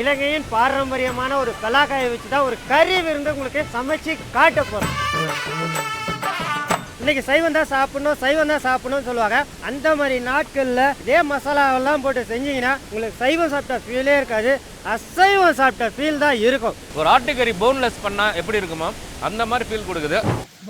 இலங்கையின் பாரம்பரியமான ஒரு பலாக்காயை வச்சு தான் ஒரு கறி விருந்து உங்களுக்கு சமைச்சு காட்ட போகிறோம் இன்னைக்கு சைவம் தான் சாப்பிடணும் சைவம் தான் சாப்பிடணும்னு சொல்லுவாங்க. அந்த மாதிரி நாட்களில் இதே மசாலாவெல்லாம் போட்டு செஞ்சீங்கன்னா உங்களுக்கு சைவம் சாப்பிட்ட ஃபீலே இருக்காது. அசைவம் சாப்பிட்ட ஃபீல் தான் இருக்கும். ஒரு ஆட்டுக்கறி போன்லெஸ் பண்ணா எப்படி இருக்குமா? அந்த மாதிரி ஃபீல் கொடுக்குது.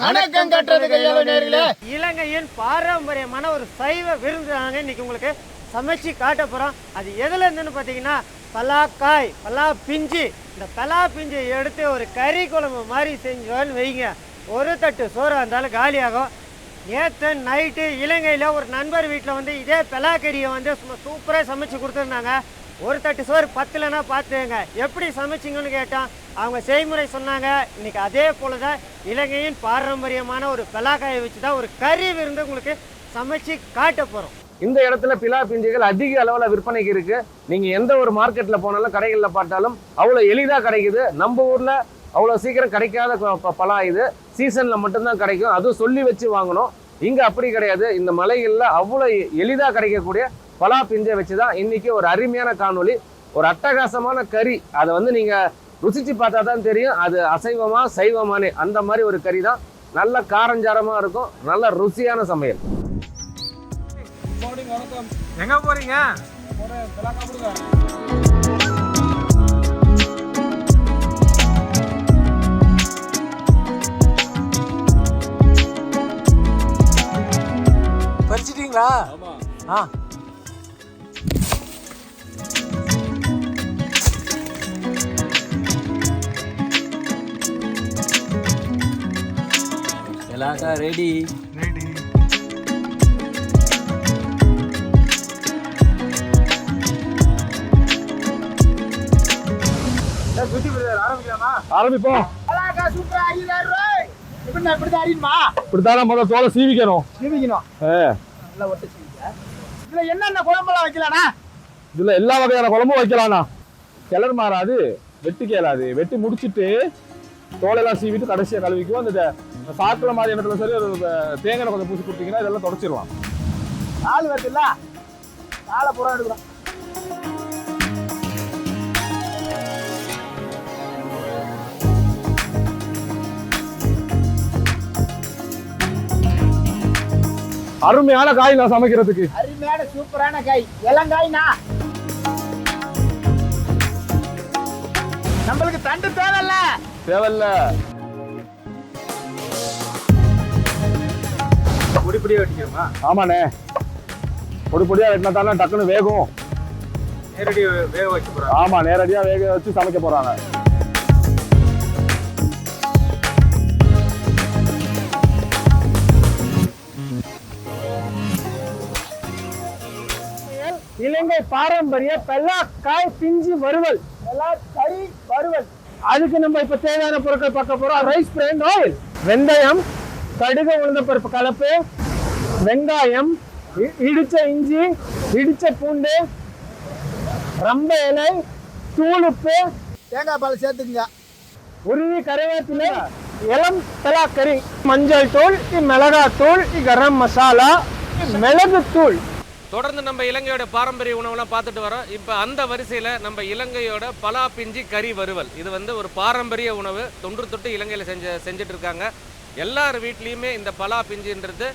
வணக்கம் கட்டுறது இலங்கையின் பாரம்பரியமான ஒரு சைவ விருந்து தாங்க இன்னைக்கு உங்களுக்கு சமைச்சு காட்ட போகிறோம் அது எதுல இருந்துன்னு பார்த்தீங்கன்னா பலாக்காய் பலா பிஞ்சு இந்த பலா பிஞ்சை எடுத்து ஒரு கறி குழம்பு மாதிரி செஞ்சோன்னு வைங்க. ஒரு தட்டு சோறு இருந்தாலும் காலியாகும். நேற்று நைட்டு இலங்கையில் ஒரு நண்பர் வீட்டில் வந்து இதே பலாக்கறியை வந்து சும்மா சூப்பராக சமைச்சு கொடுத்துருந்தாங்க. ஒரு தட்டு சோறு பத்துலனா பார்த்துங்க எப்படி சமைச்சிங்கன்னு கேட்டோம் அவங்க செய்முறை சொன்னாங்க. இன்னைக்கு அதே போல தான் இலங்கையின் பாரம்பரியமான ஒரு பலாக்காயை வச்சு தான் ஒரு கறி விருந்து உங்களுக்கு சமைச்சு காட்ட போகிறோம் இந்த இடத்துல பிலா பிஞ்சுகள் அதிக அளவில் விற்பனைக்கு இருக்கு. நீங்க எந்த ஒரு மார்க்கெட்ல போனாலும் கடைகளில் பார்த்தாலும் அவ்வளோ எளிதாக கிடைக்குது. நம்ம ஊர்ல அவ்வளோ சீக்கிரம் கிடைக்காத ப- பலா இது. சீசன்ல மட்டும்தான் கிடைக்கும். அதுவும் சொல்லி வச்சு வாங்கணும். இங்க அப்படி கிடையாது. இந்த மலைகளில் அவ்வளோ எளிதாக கிடைக்கக்கூடிய பலா பிஞ்சை வச்சு தான் இன்னைக்கு ஒரு அருமையான காணொளி ஒரு அட்டகாசமான கறி. அதை வந்து நீங்க ருசிச்சு பார்த்தா தான் தெரியும். அது அசைவமா சைவமானே. அந்த மாதிரி ஒரு கறி தான் நல்ல காரஞ்சாரமாக இருக்கும். நல்ல ருசியான சமையல். எங்க போறீங்க? பறிச்சிட்டீங்களா? ஆ. எல்லாக்கா ரெடி. அறியுமா இப்படித்தான் முதல்ல தோலை சீவிக்கணும். சீவிக்கணும். இதுல என்னென்ன குழம்பெல்லாம் வைக்கலாம்னா இதுல எல்லா வகையான குழம்பும் வைக்கலாம்ண்ணா. கிளறு மாறாது வெட்டி கேளாது. வெட்டி முடிச்சிட்டு தோலெல்லாம் சீவிட்டு கடைசியா கழுவிக்கும் அந்த சாக்குல மாதிரி இடத்துல சரி ஒரு தேங்காய் கொஞ்சம் பூசி கொடுத்தீங்கன்னா இதெல்லாம் தொடச்சிடலாம். ஆள் வருதுல்ல ஆளை புறம் எடுக்கிறோம். அருமையான காய் நான் சமைக்கிறதுக்கு. அருமையான சூப்பரான காய். இளங்காய்னா நம்மளுக்கு தண்டு தேவையில்ல. தேவையில்ல. பொடி பொடியா வெட்டிக்கிறோமா? ஆமாண்ணே. பொடி பொடியா வெட்டினா தானே டக்குன்னு வேகும். நேரடி வேக வைக்க போறோம் ஆமா நேரடியா வேக வச்சு சமைக்க போறாங்க. இலங்கை பாரம்பரிய பலாக்காய் பிஞ்சு வறுவல். கறி வறுவல். அதுக்கு நம்ம இப்ப தேவையான பொருட்கள் பார்க்க போறோம். ரைஸ் பிராண்ட் ஆயில் வெந்தயம் கடுகு உளுந்த பருப்பு கலப்பு வெங்காயம் இடிச்ச இஞ்சி இடிச்ச பூண்டு ரம்ப இலை தூளுப்பு. தேங்காய் பால் சேர்த்துக்குங்க. உருவி கருவேப்பிலை இளம் பலாக்கறி மஞ்சள் தூள் மிளகாய் தூள் கரம் மசாலா மிளகு தூள் தொடர்ந்து நம்ம இலங்கையோட பாரம்பரிய உணவுலாம் பார்த்துட்டு வரோம். இப்போ அந்த வரிசையில் நம்ம இலங்கையோட பலா பிஞ்சி கறி வறுவல். இது வந்து ஒரு பாரம்பரிய உணவு. தொன்று தொட்டு இலங்கையில் செஞ்ச செஞ்சுட்டு இருக்காங்க எல்லார் வீட்லேயுமே இந்த பலா பிஞ்சுன்றது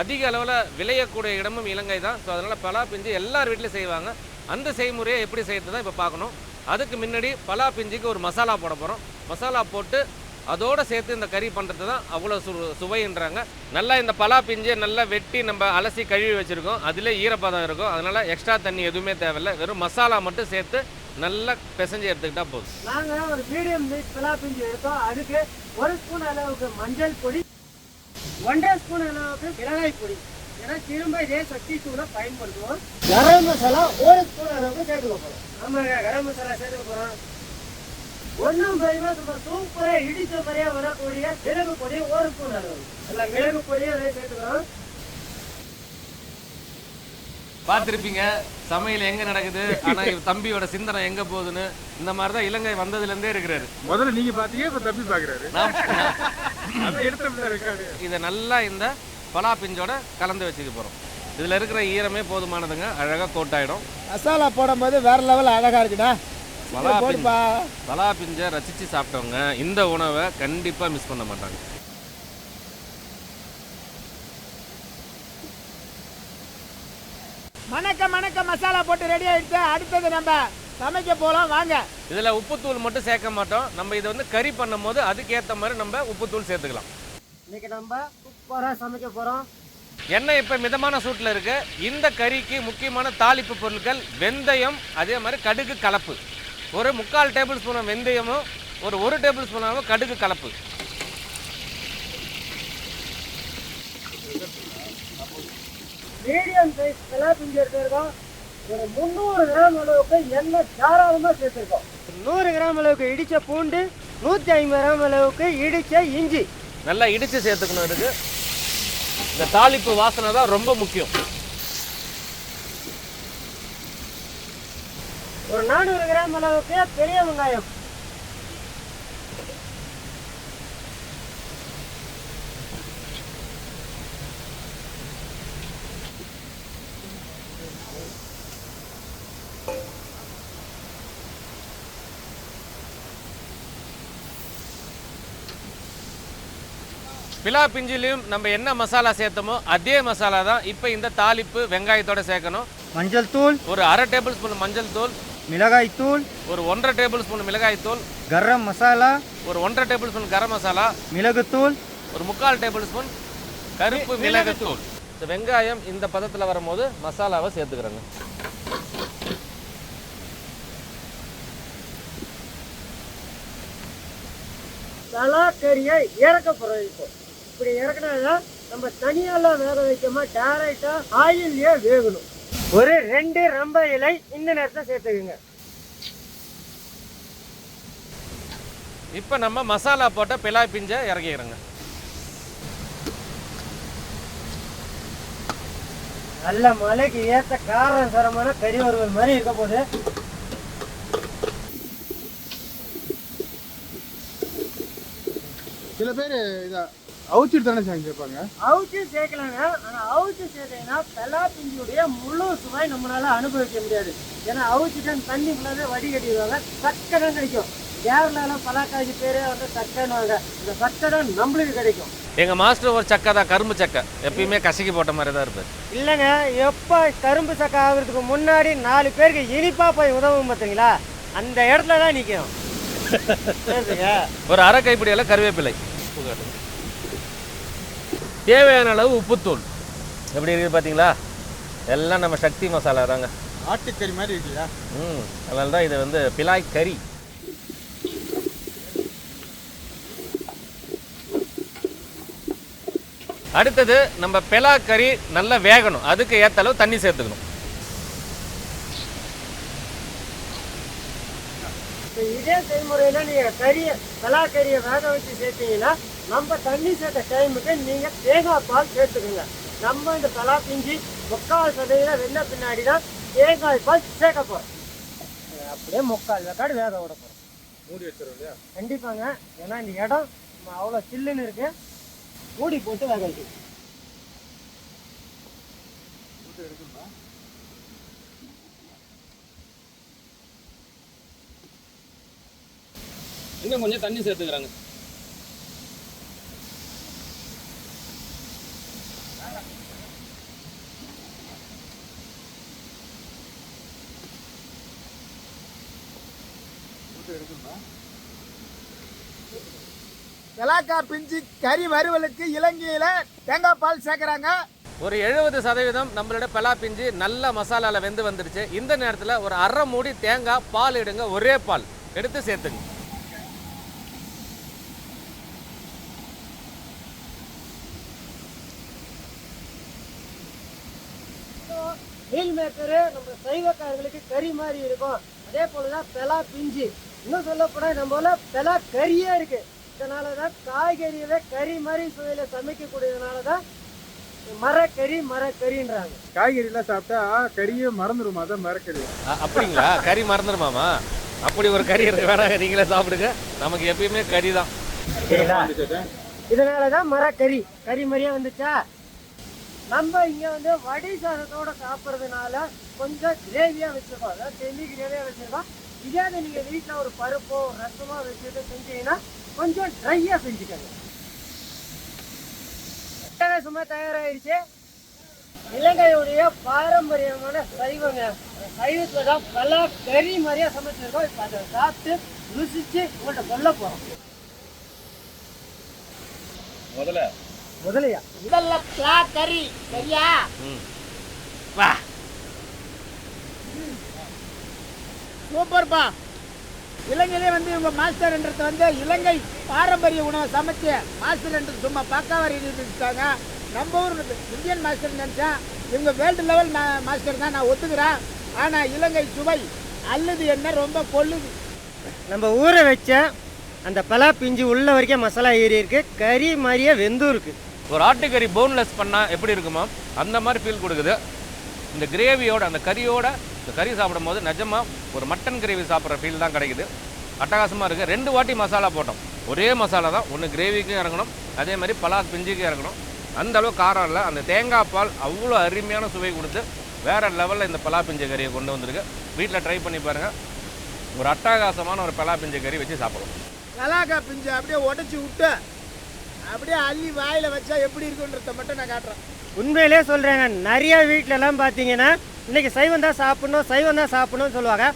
அதிக அளவில் விளையக்கூடிய இடமும் இலங்கை தான். ஸோ அதனால் பலா பிஞ்சு எல்லார் வீட்லையும் செய்வாங்க. அந்த செய்முறையை எப்படி செய்யறது தான் இப்போ பார்க்கணும். அதுக்கு முன்னாடி பலா பிஞ்சுக்கு ஒரு மசாலா போட போகிறோம் மசாலா போட்டு அதோடு சேர்த்து இந்த கறி பண்ணுறது தான் அவ்வளோ சு சுவைன்றாங்க. நல்லா இந்த பலா பிஞ்சை நல்லா வெட்டி நம்ம அலசி கழுவி வச்சுருக்கோம். அதில் ஈரப்பதம் இருக்கும். அதனால் எக்ஸ்ட்ரா தண்ணி எதுவுமே தேவையில்லை. வெறும் மசாலா மட்டும் சேர்த்து நல்லா பிசைஞ்சு எடுத்துக்கிட்டால் போதும். நாங்கள் ஒரு மீடியம் சைஸ் பலா பிஞ்சு எடுத்தோம். அதுக்கு ஒரு ஸ்பூன் அளவுக்கு மஞ்சள் பொடி ஒன்றரை ஸ்பூன் அளவுக்கு மிளகாய் பொடி. ஏன்னா திரும்ப இதே சக்தி தூளை பயன்படுத்துவோம். கரம் மசாலா ஒரு ஸ்பூன் அளவுக்கு சேர்த்துக்க போகிறோம் ஆமாங்க கரம் மசாலா சேர்த்துக்க போகிறோம் ஒன்றும் பயமா சூப்பரா இடிச்ச மாதிரியா வரக்கூடிய மிளகு பொடி ஒரு ஸ்பூன் அளவு இல்லை மிளகு பொடி அதை சேர்த்துக்கிறோம் பார்த்துருப்பீங்க சமையல் எங்கே நடக்குது? இவர் தம்பியோட சிந்தனை எங்கே போகுதுன்னு இந்த மாதிரி தான் இலங்கை வந்ததுலேருந்தே இருக்கிறாரு. முதல்ல நீங்க பாத்தீங்க இப்ப தம்பி பாக்குறாரு இதை நல்லா இந்த பலா பிஞ்சோட கலந்து வச்சுக்க போகிறோம் இதில் இருக்கிற ஈரமே போதுமானதுங்க அழகாக கோட்டாயிடும். மசாலா போடும்போது வேற லெவல் அழகா இருக்குடா. பலா பலா பிஞ்சை ரசித்து சாப்பிட்டவங்க இந்த உணவை கண்டிப்பாக மிஸ் பண்ண மாட்டாங்க. மணக்க மணக்க மசாலா போட்டு ரெடி ஆயிடுச்சு. அடுத்தது நம்ம சமைக்க போலாம். வாங்க. இதில் உப்புத்தூள் மட்டும் சேர்க்க மாட்டோம். நம்ம இதை வந்து கறி பண்ணும்போது அதுக்கேற்ற மாதிரி நம்ம உப்புத்தூள் சேர்த்துக்கலாம். இன்னைக்கு நம்ம சூப்பராக சமைக்க போகிறோம் எண்ணெய் இப்போ மிதமான சூட்டில் இருக்கு. இந்த கறிக்கு முக்கியமான தாளிப்பு பொருட்கள் வெந்தயம் அதே மாதிரி கடுகு கலப்பு. ஒரு முக்கால் டேபிள் ஸ்பூன் வெந்தயமும் ஒரு ஒரு டேபிள் ஸ்பூனாகவும் கடுகு கலப்பு. மீடியம் சைஸ் பலா பிஞ்சு எடுத்திருக்கோம். ஒரு முந்நூறு கிராம் அளவுக்கு எண்ணெய் தாராளமாக சேர்த்துருக்கோம். நூறு கிராம் அளவுக்கு இடித்த பூண்டு நூற்றி ஐம்பது கிராம் அளவுக்கு இடித்த இஞ்சி. நல்லா இடித்து சேர்த்துக்கணும் இருக்கு இந்த தாளிப்பு வாசனை தான் ரொம்ப முக்கியம். ஒரு நானூறு கிராம் அளவுக்கு பெரிய வெங்காயம். பிலா பிஞ்சிலையும் நம்ம என்ன மசாலா சேர்த்தோமோ அதே மசாலா தான் இப்போ இந்த தாளிப்பு வெங்காயத்தோட சேர்க்கணும். மஞ்சள் தூள். ஒரு அரை டேபிள் ஸ்பூன் மஞ்சள் தூள். மிளகாய் தூள் ஒரு ஒன்றரை டேபிள் ஸ்பூன் மிளகாய் தூள் கரம் மசாலா ஒரு ஒன்றரை டேபிள் ஸ்பூன் கரம் மசாலா மிளகுத்தூள் ஒரு முக்கால் டேபிள் ஸ்பூன் கருப்பு மிளகுத்தூள் இந்த வெங்காயம் இந்த பதத்தில் வரும்போது மசாலாவை சேர்த்துக்கிறேங்க. தலாக்கறியை இறக்க இப்போ. இப்படி இறக்குனா நம்ம தனியாலாம் வேக வைக்காம டேரெக்டாக ஆயிலே வேகணும். ஒரு ரெண்டு ரம்ப இலை இந்த நேரத்தை சேர்த்துக்குங்க. இப்போ நம்ம மசாலா போட்ட பிலா பிஞ்சை இறக்கிக்கிறோங்க. நல்ல மலைக்கு ஏற்ற காரம் தரமான கறி வறுவல் மாதிரி இருக்க போகுது. சில பேர் இதை அவுச்சிட்டு தானே செஞ்சுருப்பாங்க அவுச்சு சேர்க்கலாங்க ஆனால் அவுச்சு சேர்த்தீங்கன்னா பெலா பிஞ்சுடைய முழு சுவை நம்மளால அனுபவிக்க முடியாது. ஏன்னா அவுச்சுட்டு தண்ணி ஃபுல்லாகவே வடிகட்டிடுவாங்க சக்கடம் கிடைக்கும். கேரளால பலாக்காய்ச்சி பேரே வந்து சக்கன்னுவாங்க இந்த சக்கடம் நம்மளுக்கு கிடைக்கும். எங்கள் மாஸ்டர் ஒரு சக்கை தான் கரும்பு சக்கை. எப்பயுமே கசக்கி போட்ட மாதிரி தான் இருப்பார். இல்லைங்க எப்போ கரும்பு சக்கை ஆகுறதுக்கு முன்னாடி நாலு பேருக்கு இனிப்பா போய் உதவும் பார்த்தீங்களா அந்த இடத்துல தான் நிற்கும் ஒரு அரை கைப்பிடி அளவு கருவேப்பிலை. உப்பு. தேவையான அளவு உப்புத்தூள். எப்படி இருக்குது பார்த்தீங்களா? எல்லாம் நம்ம சக்தி மசாலா தாங்க. ஆட்டுக்கறி மாதிரி இருக்குல்லையா ம் அதனால தான் இது வந்து பிலாய் கறி. அடுத்தது நம்ம பெலா கறி நல்லா வேகணும். அதுக்கு ஏற்ற அளவு தண்ணி சேர்த்துக்கணும். இப்போ இதே செய்முறையில் நீங்கள் கறியை பலா கறியை வேக வச்சு சேர்த்தீங்கன்னா நம்ம தண்ணி சேர்த்த டைமுக்கு நீங்கள் தேங்காய் பால் சேர்த்துக்குங்க. நம்ம இந்த பலா பிஞ்சி முக்கால் சதவீதம் வெந்த பின்னாடி தான் தேங்காய் பால் சேர்க்க போகிறோம் அப்படியே முக்கால் வெக்காடு வேக விட போகிறோம் மூடி வச்சிரும் இல்லையா? கண்டிப்பாங்க. ஏன்னா இந்த இடம் அவ்வளோ சில்லுன்னு இருக்கு. மூடி போட்டு வேக வைக்கணும். இன்னும் கொஞ்சம் தண்ணி சேர்த்துக்கிறாங்க. எலாக்கா பிஞ்சு கறி வறுவலுக்கு இலங்கையில தேங்காய் பால் சேர்க்கறாங்க. ஒரு எழுபது சதவீதம் நம்மளோட பலா பிஞ்சு நல்ல மசாலால வெந்து வந்துடுச்சு இந்த நேரத்தில் ஒரு அரை மூடி தேங்காய் பால் எடுங்க ஒரே பால். எடுத்து சேர்த்துங்க. மீல் மேக்கரு நம்ம சைவக்காரங்களுக்கு கறி மாதிரி இருக்கும். அதே போல தான் பெலா பிஞ்சு. இன்னும் சொல்லப்போனா நம்மள பெலா கறியே இருக்கு. இதனால தான் காய்கறியவே கறி மாதிரி சுவையில் சமைக்கக்கூடியதுனால தான் மரக்கறி மரக்கறின்றாங்க. காய்கறிலாம் சாப்பிட்டா கறியே மறந்துடுமா அதான் மறக்கறி அ- அப்படிங்களா? கறி மறந்துடுமாமா அப்படி ஒரு கறி இருக்கு வேணாங்க நீங்களே சாப்பிடுங்க. நமக்கு எப்பயுமே கறி தான் இதனால தான் மரக்கறி. கறி மாதிரியே வந்துச்சா? நம்ம இங்க வந்து வடி சாதத்தோட சாப்பிட்றதுனால கொஞ்சம் கிரேவியா வச்சிருக்கோம். அதாவது செமி கிரேவியா வச்சிருக்கோம். இதே இது நீங்க வீட்டில் ஒரு பருப்போ ரசமோ வச்சுட்டு செஞ்சீங்கன்னா கொஞ்சம் ட்ரையாக செஞ்சுக்கோங்க. சும்மா தயாராகிடுச்சு இலங்கையுடைய பாரம்பரியமான சைவங்க. சைவத்துல தான் பல கறி மாதிரியா சமைச்சிருக்கோம். இப்போ அதை சாப்பிட்டு ருசிச்சு உங்கள்கிட்ட சொல்ல போறோம். முதல்ல. முதலையா? முதல்ல கறி சரியா? வா. சூப்பர்ப்பா இலங்கையிலே வந்து இவங்க மாஸ்டர்ன்றது வந்து இலங்கை பாரம்பரிய உணவை சமைச்சு மாஸ்டர்ன்றது சும்மா பக்காவா இருக்காங்க நம்ம ஊர் இந்தியன் மாஸ்டர் நினச்சேன் இவங்க வேர்ல்டு லெவல் மாஸ்டர் தான் நான் ஒத்துக்கிறேன். ஆனால் இலங்கை சுவை அல்லது என்ன ரொம்ப கொள்ளுது. நம்ம ஊற வச்ச அந்த பலா பிஞ்சு உள்ள வரைக்கும் மசாலா ஏறி இருக்கு. கறி மாதிரியே வெந்தும் இருக்கு ஒரு ஆட்டுக்கறி போன்லெஸ் பண்ணால் எப்படி இருக்குமோ? அந்த மாதிரி ஃபீல் கொடுக்குது. இந்த கிரேவியோட அந்த கறியோட இந்த கறி சாப்பிடும் போது நிஜமாக ஒரு மட்டன் கிரேவி சாப்பிட்ற ஃபீல் தான் கிடைக்குது. அட்டகாசமாக இருக்குது ரெண்டு வாட்டி மசாலா போட்டோம். ஒரே மசாலா தான். ஒன்று கிரேவிக்கும் இறங்கணும். அதே மாதிரி பலாஸ் பிஞ்சுக்கும் இறங்கணும். அந்த அளவு காரம் இல்லை. அந்த தேங்காய் பால் அவ்வளோ அருமையான சுவை கொடுத்து வேறு லெவலில் இந்த பலா பிஞ்சு கறியை கொண்டு வந்திருக்கு. வீட்டில் ட்ரை பண்ணி பாருங்கள் ஒரு அட்டகாசமான ஒரு பலா பிஞ்சு கறி வச்சு சாப்பிடுவோம் கலாக்கா பிஞ்சு அப்படியே உடச்சி விட்டு அப்படியே அள்ளி வாயில் வச்சா எப்படி இருக்குன்றத மட்டும் நான் காட்டுறேன். உண்மையிலே சொல்கிறேங்க நிறைய வீட்டிலலாம் பார்த்தீங்கன்னா இன்னைக்கு சைவம் தான் சாப்பிட்ணும் சைவம் தான் சாப்பிட்ணும்னு சொல்லுவாங்க.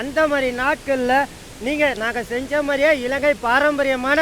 அந்த மாதிரி நாட்களில் நீங்கள் நாங்கள் செஞ்ச மாதிரியே இலங்கை பாரம்பரியமான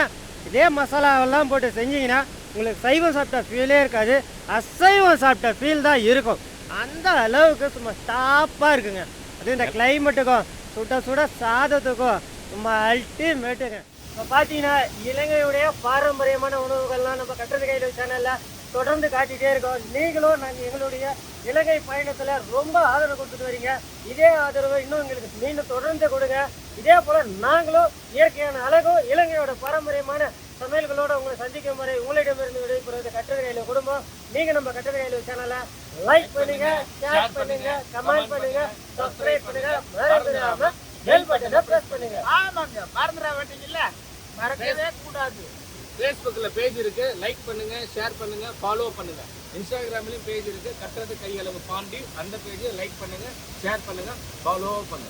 இதே மசாலாவெல்லாம் போட்டு செஞ்சீங்கன்னா உங்களுக்கு சைவம் சாப்பிட்ட ஃபீலே இருக்காது. அசைவம் சாப்பிட்ட ஃபீல் தான் இருக்கும். அந்த அளவுக்கு சும்மா ஸ்டாப்பாக இருக்குங்க. அது இந்த கிளைமேட்டுக்கும் சுட சுட சாதத்துக்கும் சும்மா அல்டிமேட்டுங்க இப்போ பார்த்தீங்கன்னா இலங்கையுடைய பாரம்பரியமான உணவுகள்லாம் நம்ம கட்டுறது கையில் சேனலில் தொடர்ந்து காட்டிகிட்டே இருக்கோம். நீங்களும் நாங்கள் எங்களுடைய இலங்கை பயணத்தில் ரொம்ப ஆதரவு கொடுத்துட்டு வரீங்க. இதே ஆதரவு இன்னும் எங்களுக்கு மீண்டும் தொடர்ந்து கொடுங்க. இதே போல் நாங்களும் இயற்கையான அழகும் இலங்கையோட பாரம்பரியமான சமையல்களோட உங்களை சந்திக்கும் வரை உங்களிடமிருந்து விடைபெறுவது கட்டுறது கையில் குடும்பம். நீங்கள் நம்ம கட்டுறது கையில் சேனலை லைக் பண்ணுங்க ஷேர் பண்ணுங்க கமெண்ட் பண்ணுங்க சப்ஸ்கிரைப் பண்ணுங்க மறந்துடாம பெல் பட்டனை ப்ரெஸ் பண்ணுங்க. ஆமாங்க மறந்துட வேண்டியதில்ல. மறக்கவே கூடாது. ஃபேஸ்புக்கில் பேஜ் இருக்குது லைக் பண்ணுங்கள் ஷேர் பண்ணுங்கள் ஃபாலோ பண்ணுங்கள் இன்ஸ்டாகிராம்லேயும் பேஜ் இருக்குது கட்டுறது கையளவு பாண்டி. அந்த பேஜை லைக் பண்ணுங்கள் ஷேர் பண்ணுங்கள் ஃபாலோ பண்ணுங்கள்